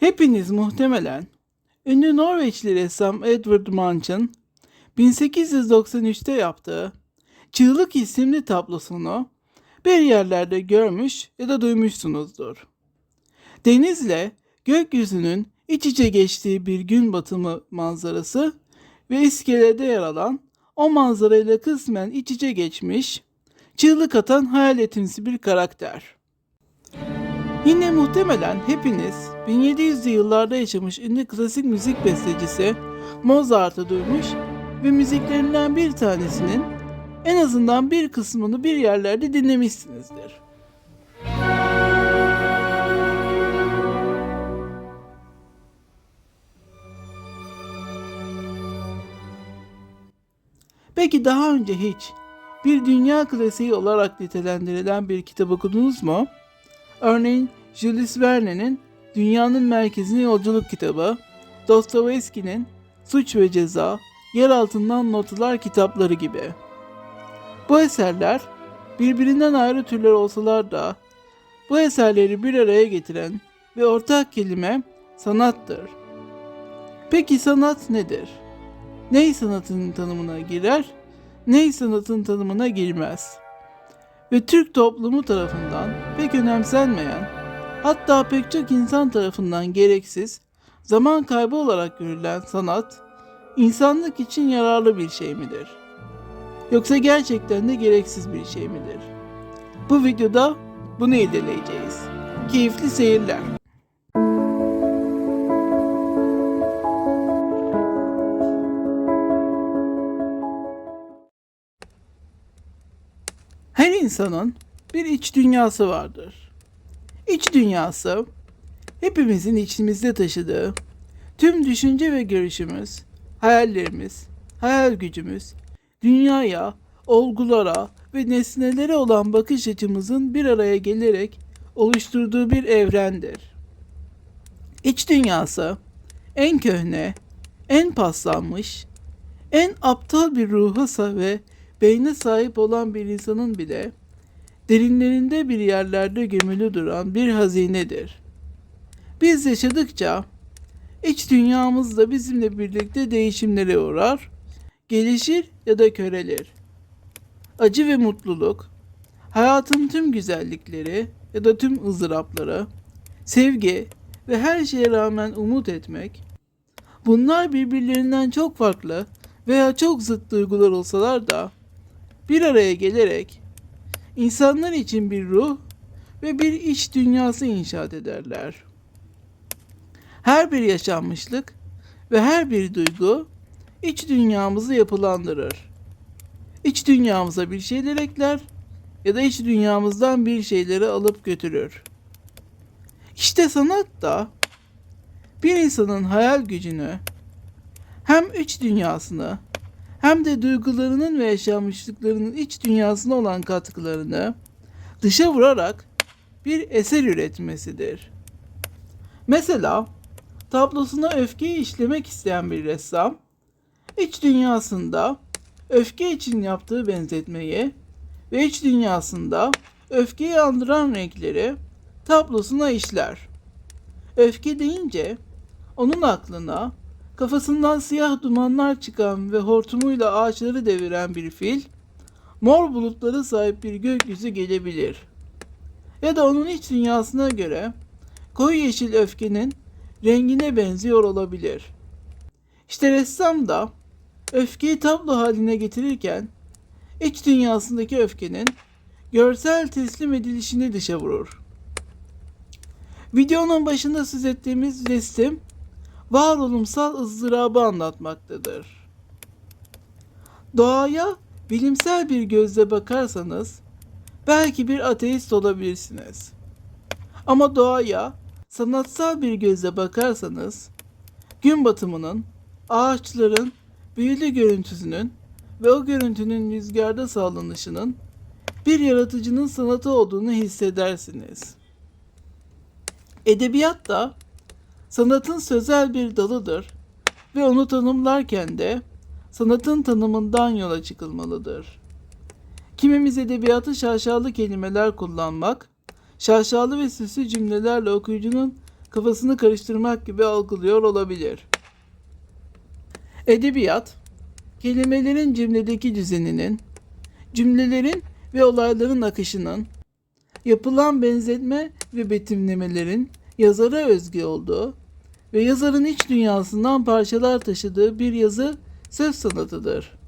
Hepiniz muhtemelen ünlü Norveçli ressam Edvard Munch'ın 1893'te yaptığı Çığlık isimli tablosunu bir yerlerde görmüş ya da duymuşsunuzdur. Denizle gökyüzünün iç içe geçtiği bir gün batımı manzarası ve iskelede yer alan o manzarayla kısmen iç içe geçmiş, çığlık atan hayaletimsi bir karakter. Yine muhtemelen hepiniz 1700'lü yıllarda yaşamış ünlü klasik müzik bestecisi Mozart'ı duymuş ve müziklerinden bir tanesinin en azından bir kısmını bir yerlerde dinlemişsinizdir. Peki daha önce hiç bir dünya klasiği olarak nitelendirilen bir kitap okudunuz mu? Örneğin Jules Verne'nin Dünyanın Merkezine Yolculuk kitabı, Dostoyevski'nin Suç ve Ceza, Yer Altından Notlar kitapları gibi. Bu eserler birbirinden ayrı türler olsalar da bu eserleri bir araya getiren ve ortak kelime sanattır. Peki sanat nedir? Ney sanatın tanımına girer, ney sanatın tanımına girmez. Ve Türk toplumu tarafından pek önemsenmeyen, hatta pek çok insan tarafından gereksiz, zaman kaybı olarak görülen sanat, insanlık için yararlı bir şey midir? Yoksa gerçekten de gereksiz bir şey midir? Bu videoda bunu irdeleyeceğiz. Keyifli seyirler. Her insanın bir iç dünyası vardır. İç dünyası hepimizin içimizde taşıdığı tüm düşünce ve görüşümüz, hayallerimiz, hayal gücümüz, dünyaya, olgulara ve nesnelere olan bakış açımızın bir araya gelerek oluşturduğu bir evrendir. İç dünyası en köhne, en paslanmış, en aptal bir ruha ve beyne sahip olan bir insanın bile derinlerinde bir yerlerde gömülü duran bir hazinedir. Biz yaşadıkça iç dünyamız da bizimle birlikte değişimlere uğrar, gelişir ya da körelir. Acı ve mutluluk, hayatın tüm güzellikleri ya da tüm ızdırapları, sevgi ve her şeye rağmen umut etmek, bunlar birbirlerinden çok farklı veya çok zıt duygular olsalar da bir araya gelerek insanlar için bir ruh ve bir iç dünyası inşaat ederler. Her bir yaşanmışlık ve her bir duygu iç dünyamızı yapılandırır. İç dünyamıza bir şeyler ekler ya da iç dünyamızdan bir şeyleri alıp götürür. İşte sanat da bir insanın hayal gücünü hem iç dünyasını hem de duygularının ve yaşanmışlıklarının iç dünyasına olan katkılarını dışa vurarak bir eser üretmesidir. Mesela tablosuna öfkeyi işlemek isteyen bir ressam, iç dünyasında öfke için yaptığı benzetmeyi ve iç dünyasında öfkeyi andıran renkleri tablosuna işler. Öfke deyince onun aklına kafasından siyah dumanlar çıkan ve hortumuyla ağaçları deviren bir fil, mor bulutları sahip bir gökyüzü gelebilir. Ya da onun iç dünyasına göre koyu yeşil öfkenin rengine benziyor olabilir. İşte ressam da öfkeyi tablo haline getirirken iç dünyasındaki öfkenin görsel teslim edilişini dışa vurur. Videonun başında söz ettiğimiz resim varolumsal ızdırabı anlatmaktadır. Doğaya bilimsel bir gözle bakarsanız belki bir ateist olabilirsiniz. Ama doğaya sanatsal bir gözle bakarsanız gün batımının, ağaçların büyülü görüntüsünün ve o görüntünün rüzgarda sağlanışının bir yaratıcının sanatı olduğunu hissedersiniz. Edebiyat da sanatın sözel bir dalıdır ve onu tanımlarken de sanatın tanımından yola çıkılmalıdır. Kimimiz edebiyatı şaşalı kelimeler kullanmak, şaşalı ve süslü cümlelerle okuyucunun kafasını karıştırmak gibi algılıyor olabilir. Edebiyat, kelimelerin cümledeki düzeninin, cümlelerin ve olayların akışının, yapılan benzetme ve betimlemelerin yazara özgü olduğu ve yazarın iç dünyasından parçalar taşıdığı bir yazı söz sanatıdır.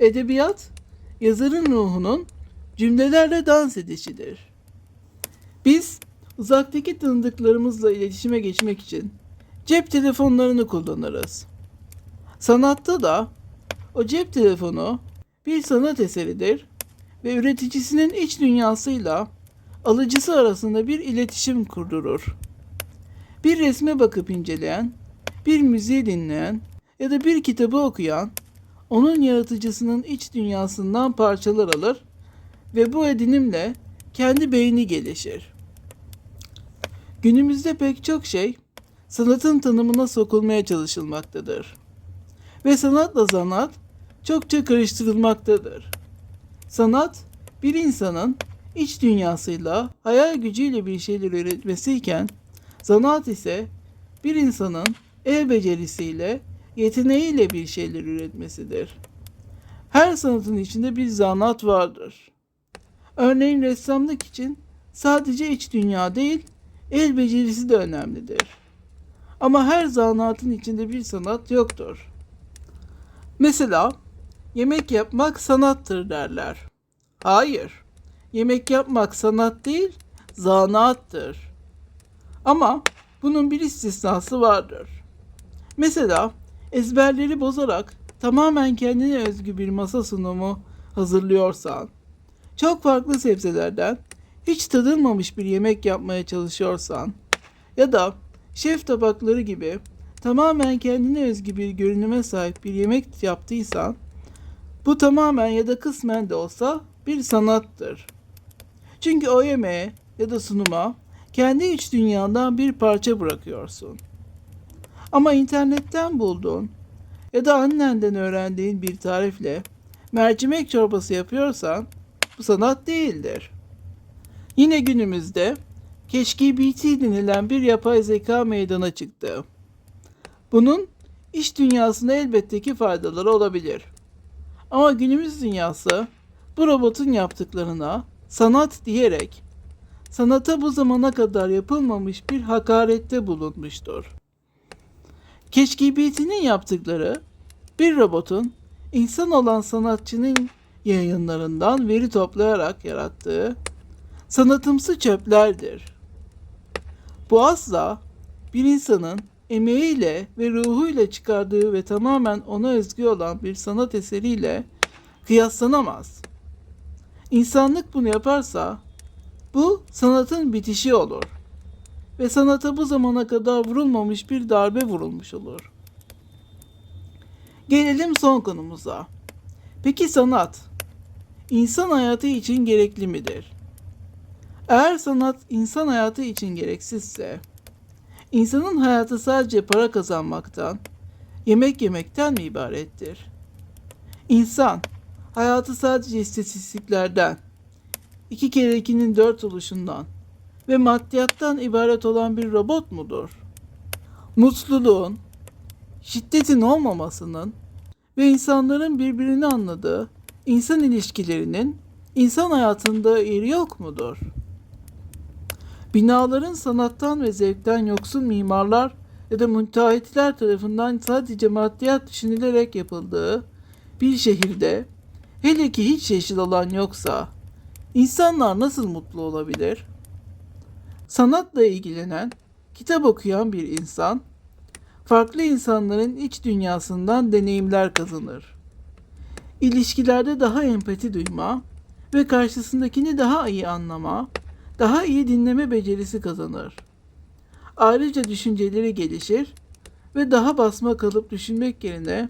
Edebiyat, yazarın ruhunun cümlelerle dans edişidir. Biz uzaktaki tanıdıklarımızla iletişime geçmek için cep telefonlarını kullanırız. Sanatta da o cep telefonu bir sanat eseridir ve üreticisinin iç dünyasıyla alıcısı arasında bir iletişim kurdurur. Bir resme bakıp inceleyen, bir müziği dinleyen ya da bir kitabı okuyan onun yaratıcısının iç dünyasından parçalar alır ve bu edinimle kendi beyni gelişir. Günümüzde pek çok şey sanatın tanımına sokulmaya çalışılmaktadır. Ve sanatla sanat çokça karıştırılmaktadır. Sanat bir insanın iç dünyasıyla, hayal gücüyle bir şeyler üretmesiyken, zanaat ise bir insanın el becerisiyle, yeteneğiyle bir şeyler üretmesidir. Her sanatın içinde bir zanaat vardır. Örneğin ressamlık için sadece iç dünya değil, el becerisi de önemlidir. Ama her zanaatın içinde bir sanat yoktur. Mesela yemek yapmak sanattır derler. Hayır. Yemek yapmak sanat değil, zanaattır. Ama bunun bir istisnası vardır. Mesela ezberleri bozarak tamamen kendine özgü bir masa sunumu hazırlıyorsan, çok farklı sebzelerden hiç tadılmamış bir yemek yapmaya çalışıyorsan ya da şef tabakları gibi tamamen kendine özgü bir görünüme sahip bir yemek yaptıysan bu tamamen ya da kısmen de olsa bir sanattır. Çünkü o yemeğe ya da sunuma kendi iç dünyandan bir parça bırakıyorsun. Ama internetten bulduğun ya da annenden öğrendiğin bir tarifle mercimek çorbası yapıyorsan bu sanat değildir. Yine günümüzde ChatGPT denilen bir yapay zeka meydana çıktı. Bunun iş dünyasında elbette ki faydaları olabilir. Ama günümüz dünyası bu robotun yaptıklarına sanat diyerek sanata bu zamana kadar yapılmamış bir hakarette bulunmuştur. ChatGPT'nin yaptıkları bir robotun insan olan sanatçının yayınlarından veri toplayarak yarattığı sanatımsı çöplerdir. Bu asla bir insanın emeğiyle ve ruhuyla çıkardığı ve tamamen ona özgü olan bir sanat eseriyle kıyaslanamaz. İnsanlık bunu yaparsa bu sanatın bitişi olur ve sanata bu zamana kadar vurulmamış bir darbe vurulmuş olur. Gelelim son konumuza. Peki sanat insan hayatı için gerekli midir? Eğer sanat insan hayatı için gereksizse, insanın hayatı sadece para kazanmaktan, yemek yemekten mi ibarettir? İnsan, hayatı sadece istatistiklerden, iki kere ikinin dört oluşundan ve maddiyattan ibaret olan bir robot mudur? Mutluluğun, şiddetin olmamasının ve insanların birbirini anladığı insan ilişkilerinin insan hayatında yeri yok mudur? Binaların sanattan ve zevkten yoksun mimarlar ya da müteahhitler tarafından sadece maddiyat düşünülerek yapıldığı bir şehirde hele ki hiç yeşil alan yoksa insanlar nasıl mutlu olabilir? Sanatla ilgilenen, kitap okuyan bir insan farklı insanların iç dünyasından deneyimler kazanır. İlişkilerde daha empati duyma ve karşısındakini daha iyi anlama, daha iyi dinleme becerisi kazanır. Ayrıca düşünceleri gelişir ve daha basma kalıp düşünmek yerine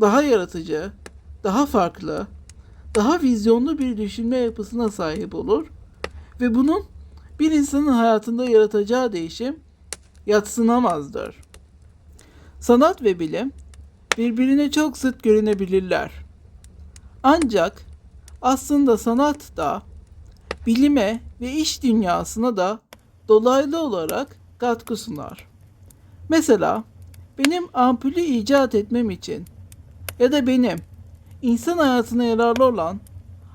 daha yaratıcı, daha farklı, daha vizyonlu bir düşünme yapısına sahip olur ve bunun bir insanın hayatında yaratacağı değişim yatsınamazdır. Sanat ve bilim birbirine çok zıt görünebilirler. Ancak aslında sanat da bilime ve iş dünyasına da dolaylı olarak katkı sunar. Mesela benim ampulü icat etmem için ya da benim insan hayatına yararlı olan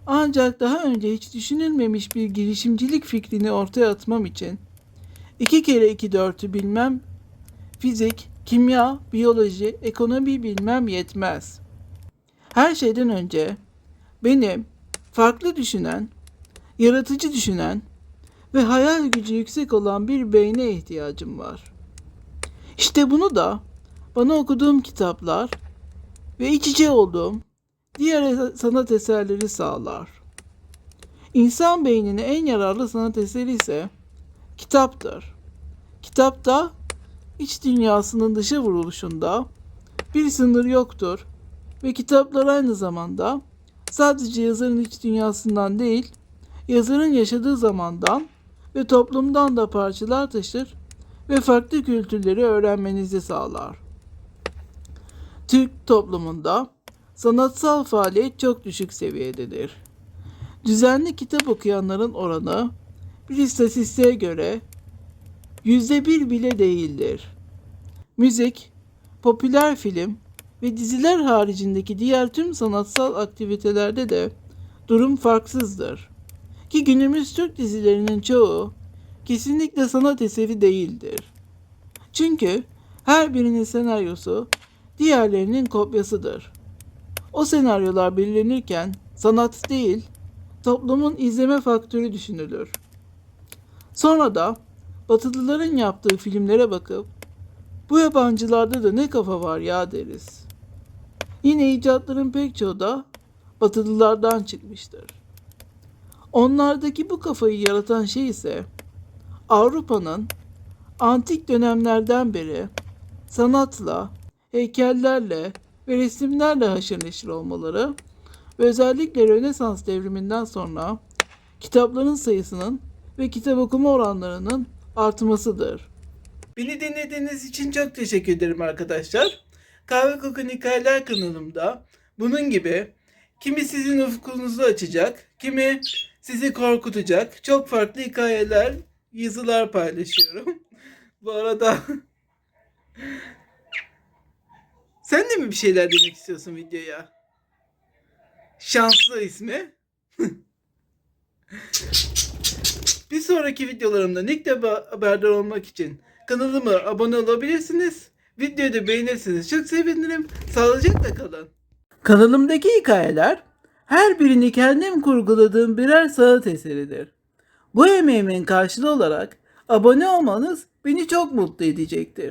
ancak daha önce hiç düşünülmemiş bir girişimcilik fikrini ortaya atmam için 2 kere 2 4'ü bilmem fizik, kimya, biyoloji, ekonomi bilmem yetmez. Her şeyden önce benim farklı düşünen, yaratıcı düşünen ve hayal gücü yüksek olan bir beyne ihtiyacım var. İşte bunu da bana okuduğum kitaplar ve iç içe olduğum diğer sanat eserleri sağlar. İnsan beynine en yararlı sanat eseri ise kitaptır. Kitapta iç dünyasının dışa vuruluşunda bir sınır yoktur ve kitaplar aynı zamanda sadece yazarın iç dünyasından değil, yazarın yaşadığı zamandan ve toplumdan da parçalar taşır ve farklı kültürleri öğrenmenizi sağlar. Türk toplumunda sanatsal faaliyet çok düşük seviyededir. Düzenli kitap okuyanların oranı bir istatistiğe göre yüzde bir bile değildir. Müzik, popüler film ve diziler haricindeki diğer tüm sanatsal aktivitelerde de durum farksızdır. Ki günümüz Türk dizilerinin çoğu kesinlikle sanat eseri değildir. Çünkü her birinin senaryosu diğerlerinin kopyasıdır. O senaryolar belirlenirken sanat değil, toplumun izleme faktörü düşünülür. Sonra da Batılıların yaptığı filmlere bakıp bu yabancılarda da ne kafa var ya deriz. Yine icatların pek çoğu da Batılılardan çıkmıştır. Onlardaki bu kafayı yaratan şey ise Avrupa'nın antik dönemlerden beri sanatla, heykellerle ve resimlerle haşır neşir olmaları ve özellikle Rönesans devriminden sonra kitapların sayısının ve kitap okuma oranlarının artmasıdır. Beni dinlediğiniz için çok teşekkür ederim arkadaşlar. Kahve Kokun Hikayeler kanalımda bunun gibi kimi sizin ufkunuzu açacak, kimi sizi korkutacak çok farklı hikayeler, yazılar paylaşıyorum. Bu arada sen de mi bir şeyler demek istiyorsun videoya? Şanslı ismi. Bir sonraki videolarımdan ilk defa haberdar olmak için kanalıma abone olabilirsiniz. Videoyu da beğenirseniz çok sevinirim. Sağlıcakla kalın. Kanalımdaki hikayeler her birini kendim kurguladığım birer sanat eseridir. Bu emeğimin karşılığı olarak abone olmanız beni çok mutlu edecektir.